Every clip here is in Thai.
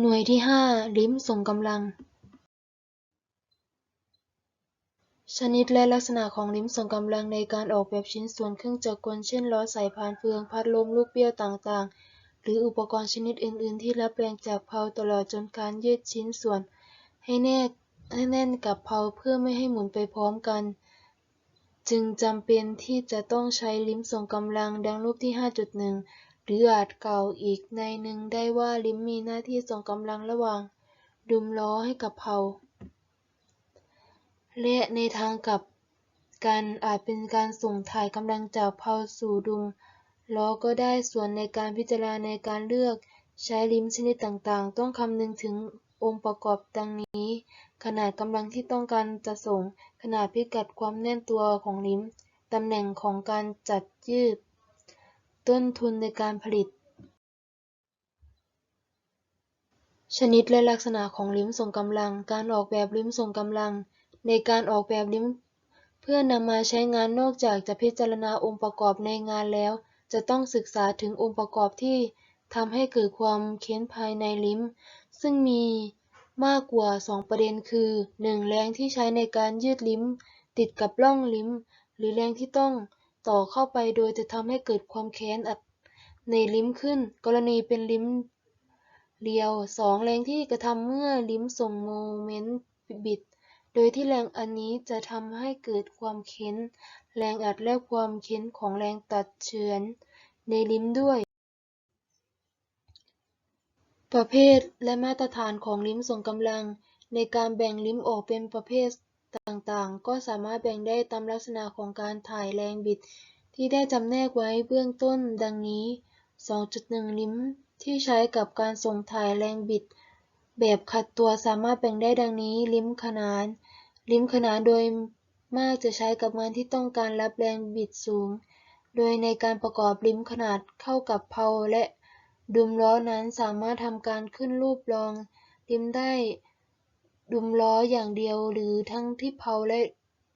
หน่วยที่5ลิ้มส่งกำลัง ชนิดและลักษณะของลิ้มส่งกำลังในการออกแบบชิ้นส่วนเครื่องจักรกล เช่นล้อสายพานเฟือง พัดลมลูกเบี้ยวต่างๆ หรืออุปกรณ์ชนิดอื่น ๆ ที่รับแรงจากเพลาตลอดจนการยืดชิ้นส่วน ให้แน่นกับเพลาเพื่อไม่ให้หมุนไปพร้อมกัน จึงจำเป็นที่จะต้องใช้ลิ้มส่งกำลังดังรูปที่ 5.1 หรืออาจกล่าวอีกนัยหนึ่งได้ว่าลิมมีหน้าที่ส่งกำลังระหว่างดุมล้อให้กับเพลาและในทางกลับกันอาจเป็นการส่งถ่ายกำลังจากเพลาสู่ดุมล้อก็ได้ส่วนในการพิจารณาในการเลือกใช้ลิมชนิดต่างๆ ต้องคำนึงถึงองค์ประกอบดังนี้ ขนาดกำลังที่ต้องการจะส่ง ขนาดพิกัดความแน่นตัวของลิมตำแหน่งของการจัดยืด ต้นทุนในการผลิต ชนิดและลักษณะของลิ้มส่งกำลัง การออกแบบลิ้มส่งกำลัง ในการออกแบบลิ้ม เพื่อนำมาใช้งานนอกจากจะพิจารณาองค์ประกอบในงานแล้ว จะต้องศึกษาถึงองค์ประกอบที่ทำให้เกิดความเค้นภายในลิ้ม ซึ่งมีมากกว่า 2 ประเด็นคือ 1. แรงที่ใช้ในการยืดลิ้ม ติดกับร่องลิ้ม หรือแรงที่ต้อง ต่อเข้าไปโดยจะทำให้เกิดความแค้นอัดในลิ้มขึ้น กรณีเป็นลิ้มเรียว 2. แรงที่กระทำเมื่อลิ้มส่งโมเมนต์บิด โดยที่แรงอันนี้จะทำให้เกิดความเค้น แรงอัดและความเค้นของแรงตัดเฉือนในลิ้มด้วย ประเภทและมาตรฐานของลิ้มส่งกำลัง ในการแบ่งลิ้มออกเป็นประเภท ต่างๆ ก็สามารถแบ่งได้ตามลักษณะของการถ่ายแรงบิด ที่ได้จำแนกไว้เบื้องต้นดังนี้ 2.1 ลิมที่ใช้กับการส่งถ่ายแรงบิด แบบขัดตัวสามารถแบ่งได้ดังนี้ ลิมขนาน ลิมขนานโดยมากจะใช้กับงานที่ต้องการรับแรงบิดสูง โดยในการประกอบลิมขนาดเข้ากับเพลาและดุมล้อนั้นสามารถทำการขึ้นรูปรองลิมได้ ดุมล้ออย่างเดียวหรือทั้งที่เพลาและ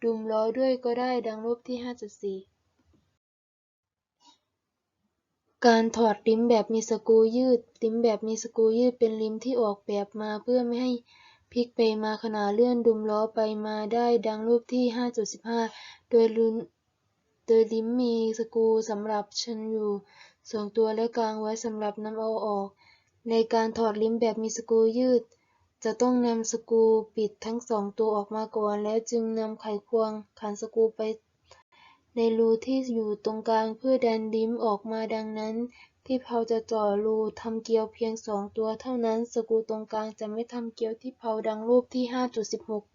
ดุมล้อด้วยก็ได้ดังรูปที่ 5.4 การถอดลิมแบบมีสกูยืดลิมแบบมีสกูยืดเป็นลิมที่ออกแบบมาเพื่อไม่ให้พลิกไปมาขณะเลื่อนดุมล้อไปมาได้ดังรูปที่ 5.15 โดยลิมมีสกูสำหรับชันอยู่สองตัวและกลางไว้สำหรับนำเอาออก ในการถอดลิมแบบมีสกูยืด จะต้องนำสกรูปิดทั้งสองตัวออกมาก่อน แล้วจึงนำไขควงขันสกรูไป ในรูที่อยู่ตรงกลางเพื่อดันลิ้มออกมาดังนั้น ที่เพาจะเจาะรูทำเกลียวเพียงสองตัวเท่านั้น สกรูตรงกลางจะไม่ทำเกลียวที่เพาดังรูปที่ 5.16